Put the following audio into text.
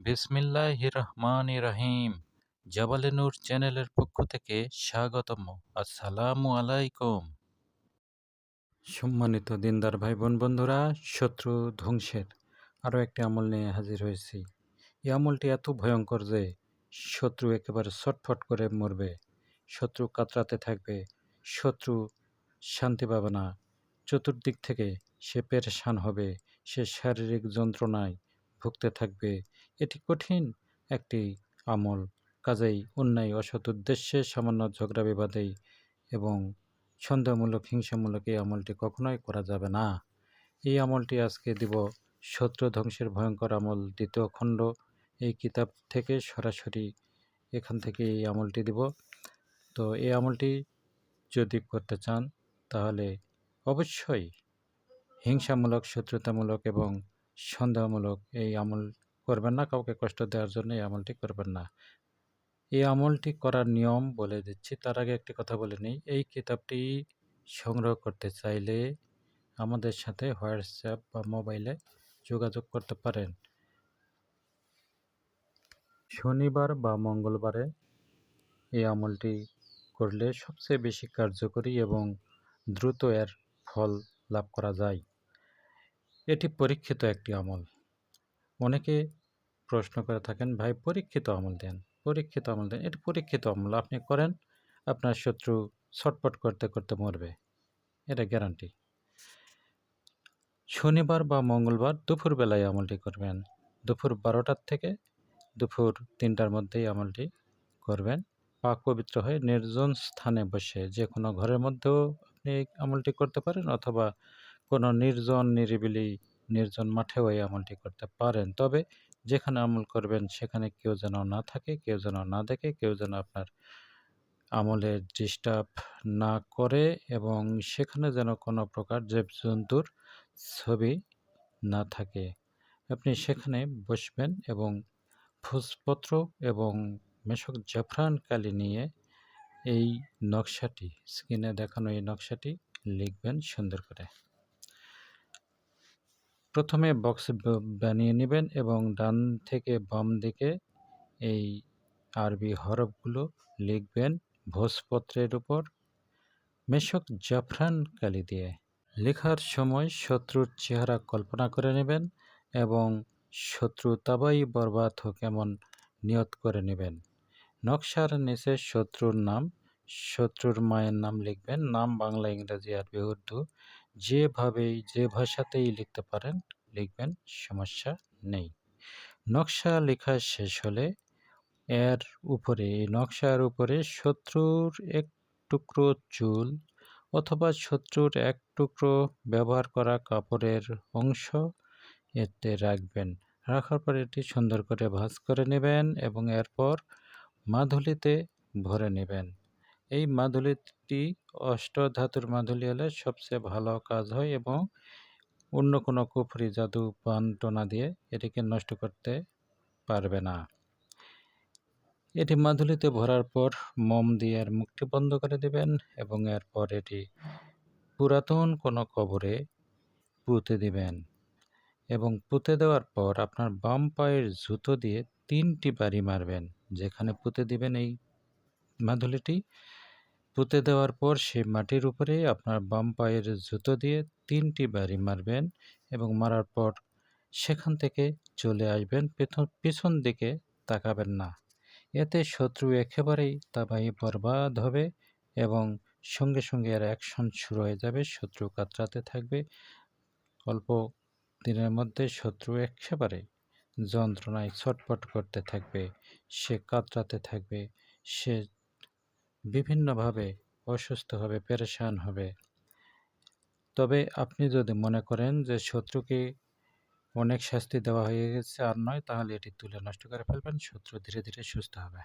বিসমিল্লাহ রহমান রহিম জাবালে নূর চ্যানেলের পক্ষ থেকে স্বাগতম আসসালামু আলাইকুম। সম্মানিত দিনদার ভাই বোন বন্ধুরা, শত্রু ধ্বংসের আরও একটি আমল নিয়ে হাজির হয়েছি। এই আমলটি এত ভয়ঙ্কর যে শত্রু একেবারে ছটফট করে মরবে। শত্রু কাতরাতে থাকবে। শত্রু শান্তি পাবে না। চতুর্দিক থেকে সে পেরেশান হবে। সে শারীরিক যন্ত্রণায় ভুগতে থাকবে। এটি কঠিন একটি আমল, কাজেই অন্যায়, অসৎ উদ্দেশ্যে সামান্য ঝগড়া বিবাদেই এবং সন্দেহমূলক, হিংসামূলক এই আমলটি কখনোই করা যাবে না। এই আমলটি আজকে দিব শত্রু ধ্বংসের ভয়ঙ্কর আমল দ্বিতীয় খণ্ড। এই কিতাব থেকে সরাসরি এখান থেকে এই আমলটি দিব। তো এই আমলটি যদি করতে চান, তাহলে অবশ্যই হিংসামূলক, শত্রুতামূলক এবং সন্দেহমূলক এই আমল করবেন না, কাউকে কষ্ট দেওয়ার জন্য এই আমলটি করবেন না। এই আমলটি করার নিয়ম বলে দিচ্ছি, তার আগে একটি কথা বলে নিই। এই কিতাবটি সংগ্রহ করতে চাইলে আমাদের সাথে হোয়াটসঅ্যাপ বা মোবাইলে যোগাযোগ করতে পারেন। শনিবার বা মঙ্গলবারে এই আমলটি করলে সবচেয়ে বেশি কার্যকরী এবং দ্রুত এর ফল লাভ করা যায়। এটি পরীক্ষিত একটি আমল। অনেকে প্রশ্ন করে থাকেন, ভাই, পরীক্ষিত আমল দেন, পরীক্ষিত আমল দেন, এটি পরীক্ষিত আমল, আপনি করেন, আপনার শত্রু ছটপট করতে করতে মরবে, এটা গ্যারান্টি শনিবার বা মঙ্গলবার দুপুরবেলায় আমলটি করবেন। দুপুর বারোটার থেকে দুপুর তিনটার মধ্যেই আমলটি করবেন। পাক পবিত্র হয়ে নির্জন স্থানে বসে যে কোনো ঘরের মধ্যেও আপনি আমলটি করতে পারেন অথবা কোনো নির্জন, নিরিবিলি, নির্জন মাঠেও এই আমলটি করতে পারেন। তবে যেখানে আমল করবেন, সেখানে কেউ যেন না থাকে, কেউ যেন না দেখে, কেউ যেন আপনার আমলের ডিস্টার্ব না করে এবং সেখানে যেন কোনো প্রকার জীবজন্তুর ছবি না থাকে। আপনি সেখানে বসবেন এবং ভোজপত্র এবং মেশক জাফরান কালি নিয়ে এই নকশাটি, স্ক্রিনে দেখানো এই নকশাটি লিখবেন সুন্দর করে। প্রথমে বক্স বানিয়ে নেবেন এবং ডান থেকে বাম দিকে এই আরবি হরফগুলো লিখবেন ভোজপত্রের উপর। মেশক জাফরান কালি দিয়ে লেখার সময় শত্রুর চেহারা কল্পনা করে নেবেন এবং শত্রু তাবাই বরবাদ হোক এমন নিয়ত করে নেবেন। নকশার নিচে শত্রুর নাম শত্রুর মায়ের নাম লিখবেন। নাম বাংলা, ইংরেজি আরবি উর্দু। যেভাবেই, যে ভাষাতেই লিখতে পারেন, লিখবেন, সমস্যা নেই। নকশা লেখা শেষ হলে এর উপরে নকশার উপরে শত্রুর এক টুকরো চুল অথবা শত্রুর এক টুকরো ব্যবহার করা কাপড়ের অংশ এতে রাখবেন। রাখার পর এটি সুন্দর করে ভাঁজ করে নেবেন এবং এরপর মাধুলিতে ভরে নেবেন। এই মাধুলিটি অষ্টধাতুর মাধুলি হলে সবচেয়ে ভালো কাজ হয় এবং অন্য কোনো কুফরি, জাদু, পান, টোনা দিয়ে এটিকে নষ্ট করতে পারবে না। এটি মাধুলিতে ভরার পর মোম দিয়ে এর মুখটি বন্ধ করে দেবেন এবং এরপর এটি পুরাতন কোনো কবরে পুঁতে দিবেন এবং পুঁতে দেওয়ার পর আপনার বাম পায়ের জুতো দিয়ে তিনটি বাড়ি মারবেন, যেখানে পুঁতে দিবেন এই মাধুলিটি পুঁতে দেওয়ার পর সেই মাটির উপরে আপনার বাম পায়ের জুতো দিয়ে তিনটি বাড়ি মারবেন এবং মারার পর সেখান থেকে চলে আসবেন পিছন দিকে তাকাবেন না। এতে শত্রু একেবারেই তাবাই বরবাদ হবে এবং সঙ্গে সঙ্গে এর অ্যাকশন শুরু হয়ে যাবে, শত্রু কাতরাতে থাকবে। অল্প দিনের মধ্যে শত্রু একেবারে যন্ত্রণায় ছটপট করতে থাকবে, সে কাতরাতে থাকবে, সে বিভিন্নভাবে অসুস্থ হবে, পেরেশান হবে। তবে আপনি যদি মনে করেন যে শত্রুকে অনেক শাস্তি দেওয়া হয়ে গেছে আর নয়, তাহলে এটি তুলে নষ্ট করে ফেলবেন। শত্রু ধীরে ধীরে সুস্থ হবে।